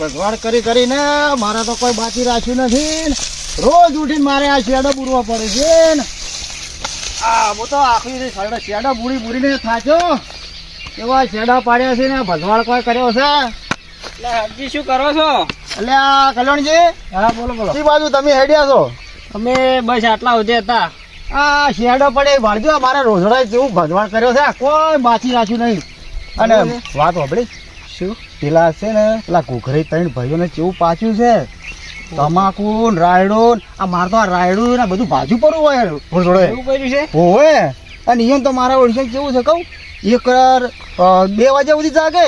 ભગવાન કરી કરીને મારે તો કોઈ બાકી રાખ્યું નથી રોજ ઉઠીને મારે આ શેડો બુરવા પડે છે ને. આ હું તો આખી શેડો બુરી બુરીને થાચો. એવા શેડા પાડ્યા છે ને ભગવાન કોઈ કર્યો છે? એટલે હજી શું કરો છો? એટલે આ કલ્યાણજી? હા બોલો બોલો. કઈ બાજુ તમે હેડ્યા છો? અમે બસ આટલા સુધી હતા. આ શેડો પડે વાળજો મારે રોજડા જેવું ભજવાડ કર્યો છે. કોઈ બાકી રાખ્યું નહીં. અને વાત સાંભળી શું? પેલા છે ને પેલા ઘોઘરે ત્રણ ભાઈઓને કેવું પાછું છે? તમાકુ રાયડો આ મારે તો આ રાયડો ને બધું ભાજુ પડવું હોય રોજડે એવું કર્યું છે? અને અહીંયા તો મારા ઓળશે કેવું છે કહું? એક બે વાગ્યા સુધી જાગે.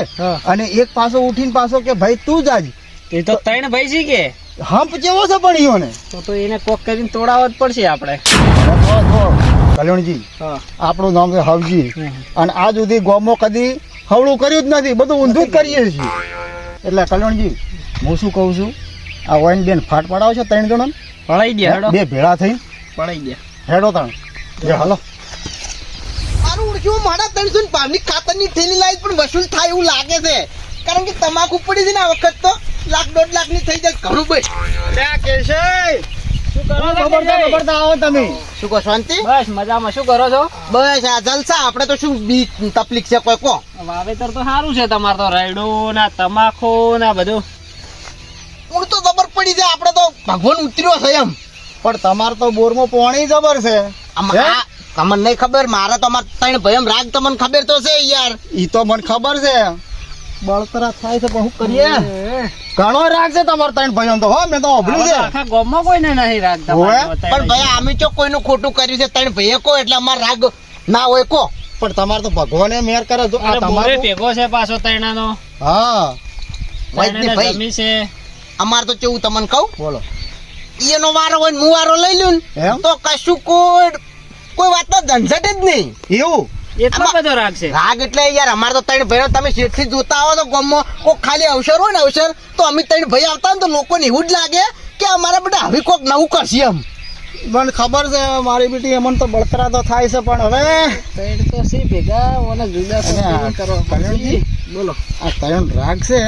અને એક પાછો ઉઠીને પાછો કે ભાઈ તું જાજ એ તો ત્રણ ભાઈ છે કે? હંપ જેવો છે પણ ઈયોને. તો તો એને કોક કરીને તોડાવવા જ પડશે આપણે. કલ્યાણજી આપણું નામ છે હવજી. અને આ સુધી ગોમો કદી હવળું કર્યું જ નથી બધું ઊંધું જ કરીએ છીએ. એટલે કલ્યાણજી હું શું કહું છું? આ ઓઈન બેન ફાટ પડાવો છો ત્રણ જણા પડાઈ ગયા હેડો. બે ભેળા થઈ પડાઈ ગયા. હેડો તાણ. જે હાલો. મારું ઓળખ્યું મારા ત્રણસો ને પાવની ખાતરની થેલી લાવી પણ વસૂલ થાય એવું લાગે છે. કારણ કે તમાકુ પડી છે ને આ વખત તો. લાખ દોઢ લાખની થઈ જાય. ઘણું ભાઈ શું કરો છો ખબરદાર કેશવ? ખબરદાર આવો તમે. શું કહો શાંતિ? બસ મજામાં. શું કરો છો? બસ આ જલસા. આપણે તો શું બી તકલીફ છે કોઈ કો? વાવેતર તો સારું છે તમારે તો રાયડું ના તમાકુ ના બધું. હું તો ખબર પડી જાય આપણે તો ભગવાન ઉતર્યો છે એમ. પણ તમારે તો બોરમાં પોણી જબર છે. તમને નહીં ખબર મારે તો અમારે ત્રણ ભયમ રાગ તમને ખબર તો છે યાર. ઈ તો મને ખબર છે. બળતરા થાય છે પણ કરીએ? ઘણો રાગ છે તમારે ત્રણ ભયમ તો હો મેં તો અભળ્યું છે. આખા ગામમાં કોઈને નહીં રાગ પણ ભાઈ અમે ચો કોઈનું ખોટું કર્યું છે ત્રણ ભાઈએ કો એટલે અમાર રાગ ના હોય કો પણ તમારે તો ભગવાને મેર કરે તો આ અરે ભેગો છે પાછો તૈણાનો. હા. વૈદની ભાઈ. જમી છે. અમાર તો કેવું તમને કહું? બોલો. એનો વારો હોય હું વારો લઈ લઉં તો કશું કોઈ કોઈ વાતનો ઝંઝટ જ નહીં. એવું? એટલો આમાં- બધો રાખશે રાગ એટલે યાર અમારે તો ત્રણ ભાઈઓ તમે શેઠથી જોતા આવો તો ગામમાં કોક ખાલી અવસર હોય ને અવસર તો અમે ત્રણ ભાઈ આવતા ને તો લોકોને એવું જ લાગે કે અમારા બધા હવે કોક નવું કરશે એમ. મને ખબર છે મારી બેટી એમન તો બળતરા તો થાય છે પણ હવે તૈણ તો સી ભેગા ઓને જુદા કરવા કલ્યાણજી? બોલો આ ત્રણ રાગ છે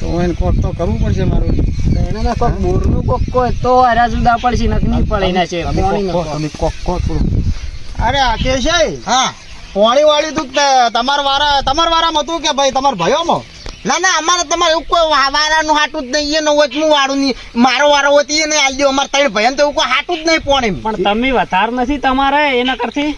તો એને કોક તો કરવું પડશે મારું તૈણાના કોક બોરનું કોક કોઈ તો હારા જુદા પડશે નક નહીં પડે એના છે પાણી કોક કોક. થોડું. અરે આ કેશાઈ હા પાણી વાળી તું તમારા વારા તમાર વારામાં હતું કે ભાઈ તમારા ભાઈઓમાં ના ના અમારે તમારે એવું કોઈ વાળાનું વારાનું હાટું જ નહીં એનો વચમું વાળું નહીં. મારો વારો હોતી એને આવી દો અમારે ત્રણ ભાઈ તો એવું કોઈ હાટું જ નહીં પોણે પણ તમે વધાર નથી તમારે એના કરતી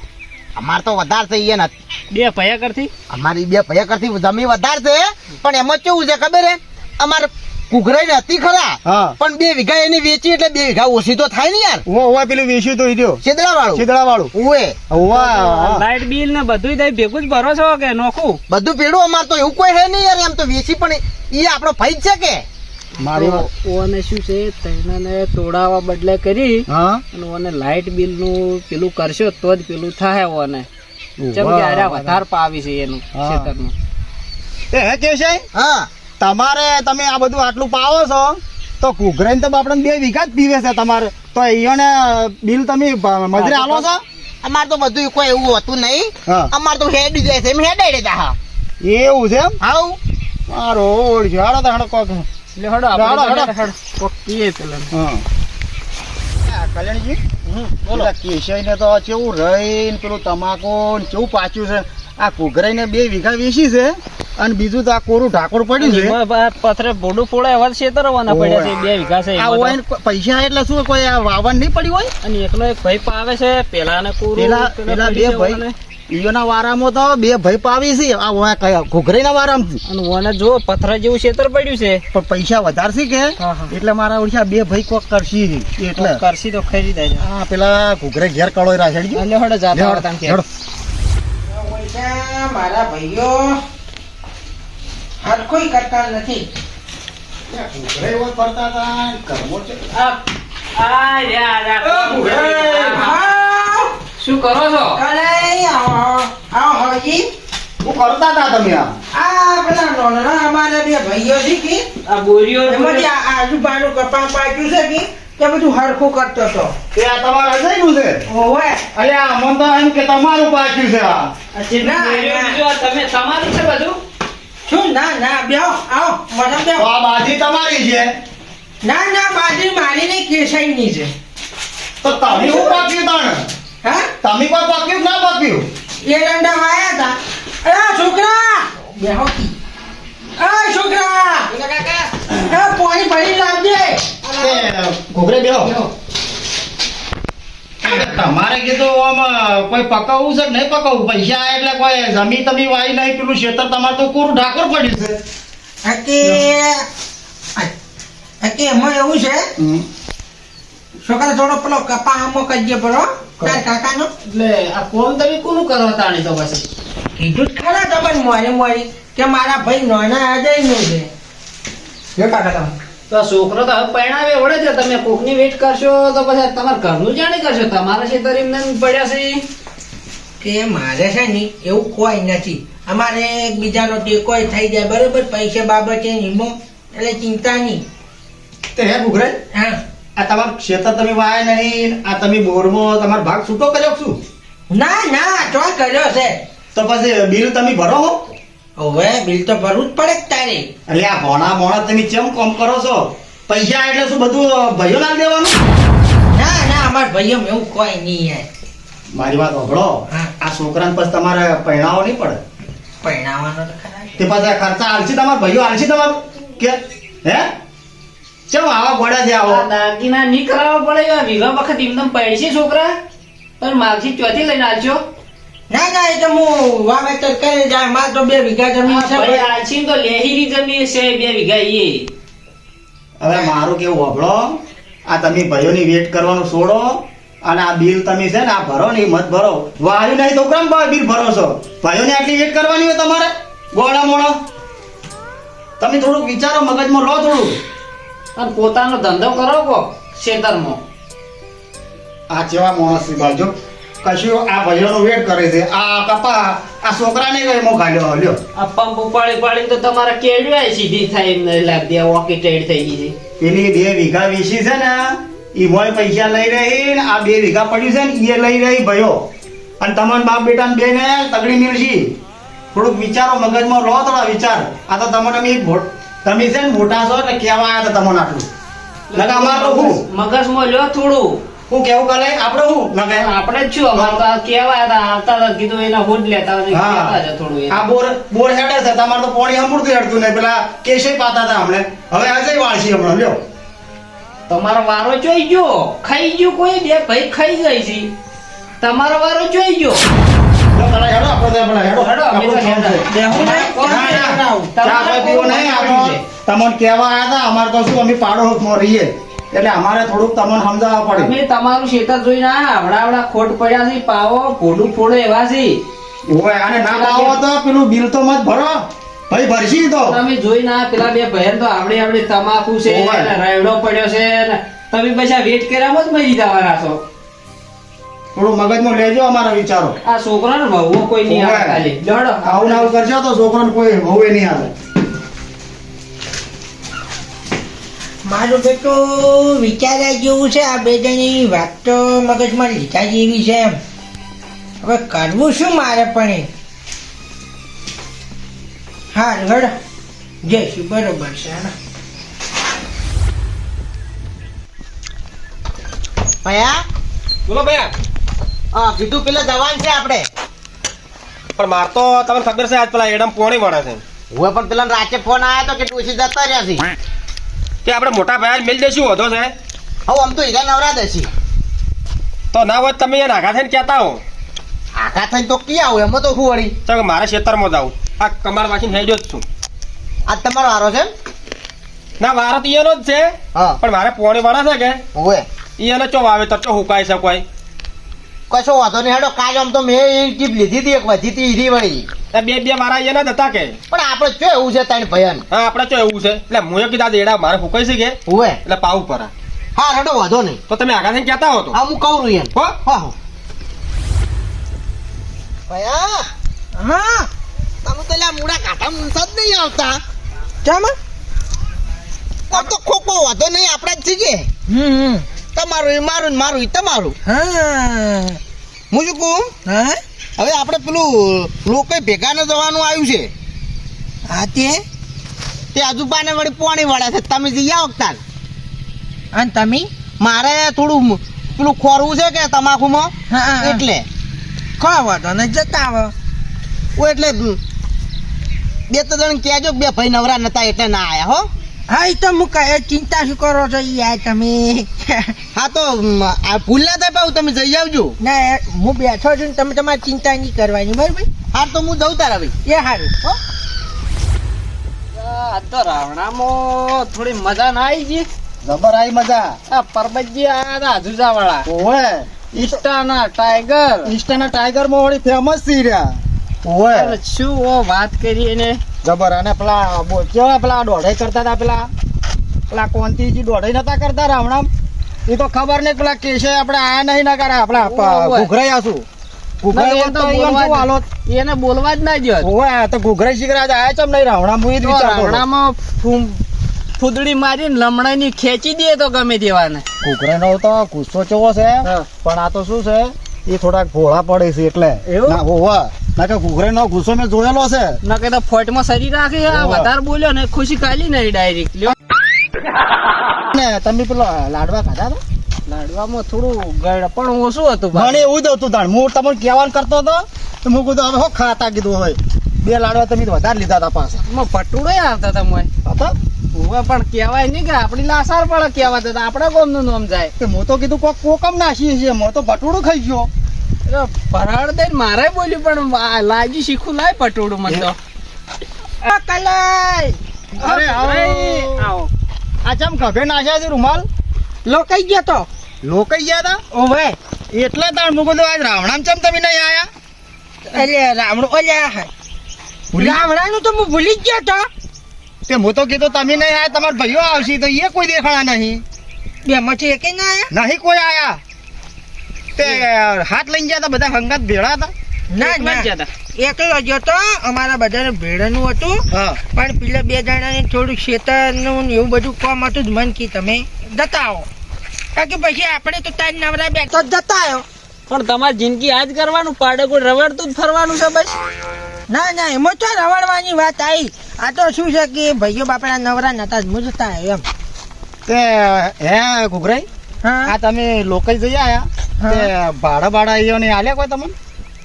અમારે તો વધારે છે નથી. બે ભયા કરતી અમારી બે ભયા કરતી તમે વધારે છે પણ એમાં કેવું છે ખબર હે? અમારે કુઘરાઈ હતી ખરા? પણ બે વીઘા એની વેચી એટલે બે વીઘા ઓછી તો થાય ને યાર. ઓ ઓવા પેલું વેચ્યું તો ઈ છેદડા વાળું છેદડા વાળું ઓએ ઓવા લાઈટ બિલ ને બધું દઈ ભેગું જ ભરો છો કે નોખું? બધું પેડું અમાર તો એવું કોઈ હે નહીં યાર એમ તો વેચી પણ એ આપણો ભાઈ છે કે? મારી ઓને શું છે? તૈણાને તોડાવા બદલે કરી હા. અને ઓને લાઇટ બિલનું પેલું કરશો તો જ પેલું થાય ઓને જેમ કે વધારે પાવી છે એનું. ખેતરનું એ હે કેશાઈ હા. તમારે તમે આ બધું આટલું પાવો છો તો કુઘરાઈને તો આપણે બે વીઘા જ પીવે છે તમારે. તો અહીંયાને બિલ તમે મજરે આલો છો? અમારે તો બધું કોઈ એવું હતું નહીં. અમારે તો હેડ જાય છે એમ હેડાઈ રહેતા હા. એવું છે એમ? હાઉ? મારો ઓળખ્યો હાડો હાડો કોક. લે હાડો હાડો. હડો. કોક પીએ પેલા. હા. આ કલ્યાણજી બોલો. કેશયને તો કેવું રહીને પેલું તમાકુ ને કેવું પાછું છે. આ કુઘરાઈને બે વીઘા વેચી છે અને બીજું તો આ કોરું ઢાકોર પડ્યું છે. પથરે ભોડું ફોડે એવા છેતરવાના પડ્યા છે બે વીઘા છે આ હોય પૈસા એટલે શું કોઈ આ વાવણ નહીં પડી હોય? અને એકલો એક ભાઈ પાવે છે પેલા ને કોરું પેલા પેલા બે ભાઈ ઈયોના વારામાં તો બે ભાઈ પાવી છે આ ઓયા કયા ઘોઘરીના વારામાં અને ઓને જો પથરા જેવું છેતર પડ્યું છે. પણ પૈસા વધારે છે કે. એટલે મારા ઓળખ્યા બે ભાઈ કોક કરશી એટલે. કરશી તો ખરી જાય હા પેલા ઘોઘરે ઘેર કળોય રાખે. એટલે હડે જાતા હેડો, કે. મારા ભાઈઓ હરખોઈ કરતા નથી ઘૂઘરે એવો કરતા હતા, ને ઘરમાં છે. આ- આ રહ્યા, રહ્યા. શું કરો છો શું કરતા હતા તમે આ આ બોરીઓ આજુબાજુ કપા પાક્યું છે કે તે બધું હરખું કરતો હતો એ આ તમારા જઈનું છે? ઓવે આ મન તો એમ કે તમારું પાછું છે આ. ના, તમે તમારું છે બધું? શું? ના ના બેહો આવો મને બેહો. આ બાજી તમારી છે? ના ના બાજી મારી નહીં કેસાઈની છે. તો તમે હું પાક્યું તાણ? હા? તમે કોઈ પાક્યું ના પાક્યું? એરંડા વાયા હતા અરે છોકરા! બેહો. કી અરે છોકરા! એ પાણી ભરી બેહો. તમારે કીધું આમ કોઈ પકાવવું છે નહીં પકાવવું? પૈસા એટલે કોઈ જમીન તમે વાઈ નહીં પેલું ખેતર તમારે તો કોરું ઢાકોર પડ્યું છે. એમાં એવું છે? છોકરા થોડો પેલો કપા આમો કરજે પેલો તાર કાકાનો. એટલે આ કોમ તમે કોનું કરો તાણી તો પછી? કીધું જ ખરા તમને મોરી મોરી કે મારા ભાઈ નાના અજયનું છે. જો કાકા તમે? તો છોકરો તો હવે પરણાવે વળે છે. તમે કોકની વેટ કરશો તો પછી તમારે ઘરનું જાણી કરશો. તમારા છે એમ પડ્યા છે. કે મારે છે ને એવું કોઈ નથી. અમારે એકબીજાનો ટેકો થઈ જાય. બરોબર પૈસા બાબતે નિમો એટલે ચિંતા નહીં. તે હે ઘોઘરે હા. આ તમારું ક્ષેત્ર તમે વાયા નહીં. આ તમે બોરમાં તમારો ભાગ છૂટો કર્યો શું? ના ના તો કર્યો છે. તો પછી બિલ તમે ભરો હો? હવે બિલ તો ભરવું જ પડે તારે? એટલે આ ભોણા ભોણા તમે કેમ કોમ કરો છો? પૈસા એટલે શું બધું ભાઈઓ ના દેવાનું? ના ના અમાર ભાઈઓ એવું કોઈ નહીં યાર મારી વાત સાંભળો હા. આ છોકરાને પછી તમારે પહેણાવો નહીં પડે. પહેણાવાનો તો ખરા તે પાછા ખર્ચા આલસી તમારા ભાઈઓ આલસી તમારું? કે હે? ચમ આવા ગોડા છે આવો આ દાગીના નહીં કરાવવા પડે આ વિવાહ વખત એમને પૈસે છોકરા? પણ માગથી ચોથી લઈને આવજો ના ના એ તો હું વાવેતર કરી જાય માર તો બે વીઘા જમીન છે ભાઈ આલસી તો લેહીરી જમીન છે બે વીઘા એ. હવે મારું કેવું હોભળો? આ તમે ભાઈઓની વેટ કરવાનું છોડો અને આ બિલ તમે છે ને આ ભરો ને મત ભરો. વાયુ નહીં તો કેમ બિલ ભરો છો ભાઈઓને આટલી વેટ કરવાની હોય તમારે? ગોળા મોળો. તમે થોડુંક વિચારો મગજમાં લો થોડું અને પોતાનો ધંધો કરો કો ખેતરમાં. આ જેવા માણસ બાજુ? કશું આ ભાઈઓનો વેટ કરે છે. આ કપા આ છોકરાને કઈ મો ખાલ્યો લ્યો. આ પંપ ઉપાડી પાડી તો તમારા કેળવાય સીધી થાય એમને લાગ દે ઓકી ટેડ થઈ ગઈ છે. પેલી બે વીઘા વીસી છે ને ઈ મોય પૈસા લઈ રહી ને આ બે વીઘા પડ્યું છે ને એ લઈ રહી ભયો અને તમારા બાપ બેટા બે ને તગડી મિલશી. થોડુંક વિચારો મગજમાં લો થોડા વિચાર. આ તો તમને અમે તમે છે ને મોટા છો એટલે કહેવા આવ્યા હતા તમને આટલું. લગા અમારે તો હું. મગજમાં લ્યો થોડું. હું કેવું કરે? આપણે હું? નકે આપણે જ છું. અમાર કેવા હતા આવતા હતા કીધું એના હોડ લેતા હતા થોડું આ બોર બોર હેડે છે તમાર તો પાણી હમડતું હેડતું નહીં. પેલા કેશે પાતા હતા હમણે. હવે આજે વાળશી હમણાં લ્યો. તમારો વારો જોઈ ગયો. ખાઈ ગયો કોઈ? બે ભાઈ ખાઈ ગઈ છે. તમારો વારો જોઈ ગયો. હેડો આપણે આપણું? તમને કહેવા આવ્યા હતા અમારે તો શું અમે પાડો રહીએ. એટલે અમારે થોડુંક તમને સમજાવવા પડે અમે તમારું શેતર જોઈને આયા આવડા આવડા ખોટ પડ્યા છે પાવો ફોડું ફોડો એવા છે. ઓય આને ના પાવો તો પેલું બિલ તો મત ભરો. ભાઈ ભરશી તો. તમે જોઈ ના પેલા બે બહેન તો આવડે આવડે તમાકુ છે. રાયડો પડ્યો છે ને તમે પછી વેટ કર્યા જ મરી જવાના છો. થોડું મગજમાં લેજો અમારા વિચારો. આ છોકરાને વહુ કોઈ નહીં આવે ખાલી. લડો આવું આવું કરશો તો છોકરાને કોઈ હોવે નહીં આવે. મારું બેટો વિચાર્યા જેવું છે આ બે જણની વાત તો મગજમાં લીધા જેવી છે એમ. હવે કરવું શું મારે પણ હા હડ. જઈશું બરોબર છે ને ભયા? બોલો ભૈયા. હા કીધું પેલા જવાન છે આપણે. પણ માર તો તમને ખબર છે આજ પેલા એડમ પોણી વળે છે. હું પણ પેલા રાતે ફોન આવ્યો તો કે ડોસી જતા રહ્યા છે. કે આપણે મોટા ભાઈ મિલ દેશું વધો છે? હવે આમ તો હીરા નવરા દેશી તો ના હોય તો તમે એ નાગા થઈને કહેતા હો. આઘા થઈને તો કી આવું? એમાં તો શું વળી? ચાલો મારે ખેતરમાં જાઉં. આ કમાડ વાંચીને થઈ જ છું. આજ તમારો વારો છે ના વારો તો એનો જ છે. હા. પણ મારે પોણી વાળા છે કે? હવે. એને ચો વાવેતર ચો હુકાઈ શકાય કશો વાંધો નહીં હેડો કાજ આમ તો મેં એ ટીપ લીધી હતી એક વધી હતી ઈરી વળી. બે બે મારા એના ના હતા કે. પણ આપણે ચો એવું છે તારી ભયન? હા આપણે ચો એવું છે. એટલે હું એ કીધા દેડા મારે ફૂકાઈ છે કે? હવે એટલે પાવ પર હા રડો વાંધો નહીં. તો તમે આગળ થઈને કહેતા હો તો. હા હું કહું રહી એમ. હો. હા ભયા હા તમે તો લ્યા મૂડા કાઢા મૂંસા જ નહીં આવતા. ચામ? આમ તો ખોખો વાંધો નહીં આપણે જ છીએ. હમ તમારું મારું ને મારું એ તમારું. હા. હું શું કહું? હા? હવે આપણે પેલું લોકો ભેગા ન જવાનું આવ્યું છે. હા તે? તે આજુબાને વળી પોણી વાળા છે. તમે જઈ આવો તાર અને તમે? મારે થોડું પેલું ખોરવું છે કે તમાકુમાં. એટલે. ખાવા તો ને જતા આવો. ઓ એટલે બે ત્રણ જણ કહેજો બે ભાઈ નવરા નતા એટલે ના આયા હો. હા એ તો હું કહે ચિંતા શું કરો છો? યાર તમે. હા તો આ ભૂલ ના થાય પાછું તમે જઈ આવજો. ના હું બેઠો છું ને તમે તમારી ચિંતા નહીં કરવાની બરાબર? હા તો હું જઉં તારા ભાઈ. એ સારું હો. આ તો રાવણામાં થોડી મજા ના આવી ગઈ. જબર આવી મજા. આ પરબતજી આ હજુજા વાળા ઓવે. ઈસ્ટાના ટાઈગર. ઇન્સ્ટાના ટાઈગરમાં વળી ફેમસ થઈ રહ્યા. ઓવે. શું ઓ વાત કરી એને? જબર અને પેલા કેવા પેલા દોઢાઈ કરતા હતા પેલા? પેલા કોંતીજી દોઢાઈ નતા કરતા રાવણામ? એ તો ખબર નહીં પેલા કેશે આપણે આ નહીં ના કરે આપણા ઘુઘરાઈ હોત તો એને બોલવા જ ના જો ઘુઘરાઈ શીખરા આયા ચમ નહીં રાવણામ? હું. રાવણામાં ફૂદડી મારીને લમણાની ખેંચી દે તો ગમે તેવાને. ઘુઘરાઈનો તો ગુસ્સો ચેવો છે પણ આ તો શું છે? એ થોડાક ભોળા પડે છે એટલે? ના ના કે ગુસ્સો મેં જોયેલો છે. ના કે ફોટમાં સરી રાખે વધારે બોલ્યો ને ખુશી કાલી નહીં ડાયરેક્ટ લ્યો. ને તમે પેલો લાડવા ખાધા હતા? લાડવામાં થોડું ગળ પણ ઓછું હતું મને એવું જ હતું તાણ. હું તમને કહેવાનું કરતો હતો તો હું કીધું હવે હો ખાતા કીધું હવે. બે લાડવા તમે વધારે લીધા હતા પાછા. પટુડો આવતા હતા મોય. હતા પણ કહેવાય નહીં કે આપણી લાસાર પડે કહેવાતા તો આપણા ગામનું નામ જાય. કે હું તો કીધું કોક કોકમ નાખીએ છીએ હું તો ભટુડું ખાઈ ગયો. ભરાડ દઈને મારે બોલ્યું પણ લાજી શીખું લાય પટોડું મને તો. કલાઈ અરે આવો. આ ચમ ખભે નાખ્યા છે રૂમાલ? લોકાઈ ગયા તો? લોકાઈ ગયા હતા ઓવે. એટલે તાણ મુ તો આજ રાવણામ ચમ તમે નહીં આયા? એટલે રામડો ઓલ્યા રામડાનું તો હું ભૂલી જ ગયો તો. તે હું તો કીધું તમે નહીં આયા તમારા ભાઈઓ આવશે તો એ કોઈ દેખાણા નહીં. બે માંથી એકે ના આયા? નહીં કોઈ આયા. તે હાથ લઈને ગયા હતા બધા હંગાત ભેળા હતા ના એકલા ના. જતા. એકલો જ હતો અમારા બધાને ભેડાનું હતું. પણ પેલા બે જણાને થોડું ખેતરનું ને એવું બધું કામ હતું જ મન કી તમે જતા આવો કારણ કે પછી આપણે તો તાજ નવરા બેઠો જ જતા આવ્યો પણ તમારી જિંદગી આજ કરવાનું પાડે કોઈ રવડતું જ ફરવાનું છે બસ. ના ના એમાં તો રવડવાની વાત આવી આ તો શું છે કે ભાઈઓ બાપડા નવરા નતા જ મૂજતા જતા એમ. તે હે ઘુઘરાઈ? હા. આ તમે લોકલ જઈ આયા? તે ભાડા ભાડા અહીંયા ને આલ્યા કોઈ તમને?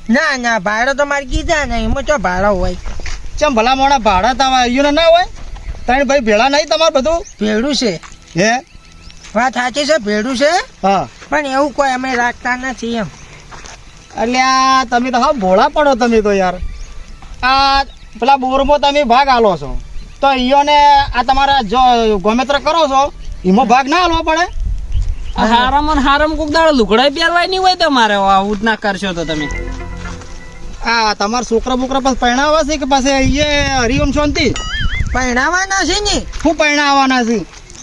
ના ના ભાડો તો મારે કીધા ને એમાં તો ભાડો હોય. ચમ ભલા મોણા ભાડા તમારે અહીંયા ના હોય? ત્રણ ભાઈ ભેળા નહીં તમારે બધું? ભેડું છે. હે? વાત સાચી છે ભેડું છે. હા. પણ એવું કોઈ અમે રાખતા નથી એમ. એટલે આ તમે તો હા ભોળા પડો તમે તો યાર. આ પેલા બોરમાં તમે ભાગ આલો છો. તો અહીંયોને આ તમારા જો ગોમેત્ર કરો છો એમાં ભાગ ના આલવો પડે. હારામ હારામ કોક દાડો લુકડાઈ પહેરવાય નહીં હોય તમારે આવું જ ના કરશો તો તમે. આ તમારા છોકરા બોકરા પાસે પરણાવવા છે કે પાસે અહીંયા હરિઓમ શાંતિ? પહેણાવાના છે ને? હું પરણાવવાના છે.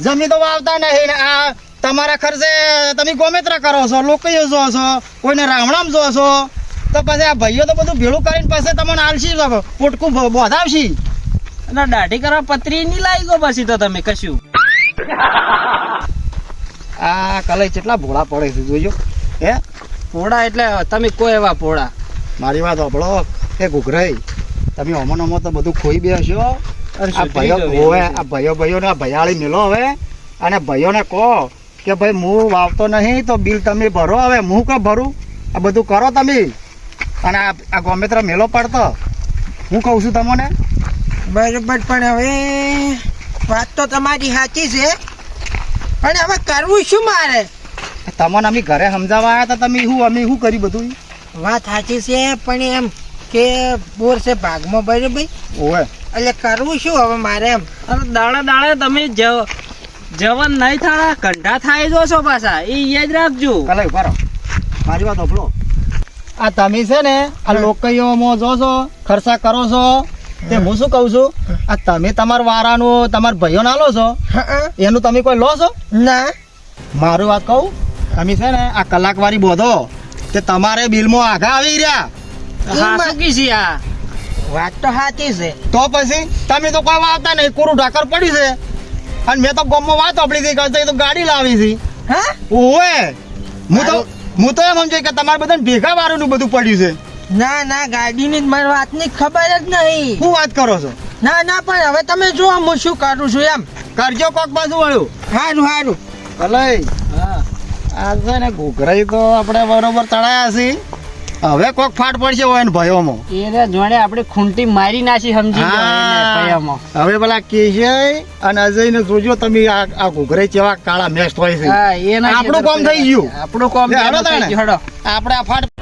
જમી તો વાવતા નહીં ને આ તમારા ખર્ચે તમે ગોમેત્ર કરો છો લોકો જો છો કોઈને રાવણામ જો છો. તો પછી આ ભાઈઓ તો બધું ભેળું કરીને પછી તમને આલશી પોટકું બોધાવશી. અને દાઢી કરવા પતરી નહીં લાવી ગયો પછી તો તમે કશું. આ કલાઈ કેટલા ભોળા પડે છે જોજો. હે? પોળા એટલે તમે કોઈ એવા પોળા મારી વાત સાંભળો. એ ઘૂઘરાઈ તમે અમો તો બધું ખોઈ અરે આ ભાઈઓ હોવે આ ભાઈઓ ભાઈઓને આ ભયાળી મેલો હવે. અને ભાઈઓને કહો કે ભાઈ હું વાવતો નહીં તો બિલ તમે ભરો. હવે હું કે ભરું? આ બધું કરો તમે. અને આ આ ગોમેત્ર મેલો પડતો. હું કહું છું તમને? બરાબર પણ હવે વાત તો તમારી સાચી છે. પણ હવે કરવું શું મારે? તમને અમે ઘરે સમજાવવા આવ્યા હતા તમે શું અમે શું કર્યું બધું? વાત સાચી છે પણ એમ કે બોર છે ભાગમાં બરાબર? ઓવે. એટલે કરવું શું હવે મારે એમ? અરે દાડે દાડે તમે જ- જવન નહીં થાળા કંઠા થાય જો છો પાછા એ યાદ રાખજો. કલાઈ ઊભા રહો. મારી વાત સાંભળો. આ તમે છે ને આ લોકયોમાં જો છો ખર્ચા કરો છો તે હું. શું કહું છું? આ તમે તમારા વારાનું તમારા ભાઈઓ ના લો છો એનું તમે કોઈ લો છો? ના. મારું વાત કહું તમે છે ને આ કલાકવારી બોધો તે તમારે બિલમાં આઘા આવી રહ્યા. આ. વાત તો સાચી છે. તો પછી તમે તો કોઈ વાવતા નહીં કોરું ઢાકર પડ્યું છે. અને મેં તો ગમો વાત આપણી હતી તો ગાડી લાવી છે. હા? ઓવે હું તો હું તો એમ સમજુ કે તમારે બધા ભેગા વાળું બધું પડ્યું છે. ના ના ગાડીની મને વાતની ખબર જ નહીં. શું વાત કરો છો? ના ના પણ હવે તમે જો હું શું કરું છું એમ. કરજો કોક બાજુ વળ્યું. સારું સારું ભલે. આ છે ને ઘોઘરાઈ તો આપણે બરોબર તળાયા છે હવે કોક ફાટ પડશે હોય ને ભયોમાં એને જોડે આપણે ખૂંટી મારી નાખી સમજી. ભયામાં. હવે પેલા કેશે અને અજય ને જોજો તમે આ આ ઘૂઘરાઈ કેવા કાળા મેસ્ટ હોય છે આપણું કોમ થઈ ગયું. આપણું કામ. આપણે આ ફાટ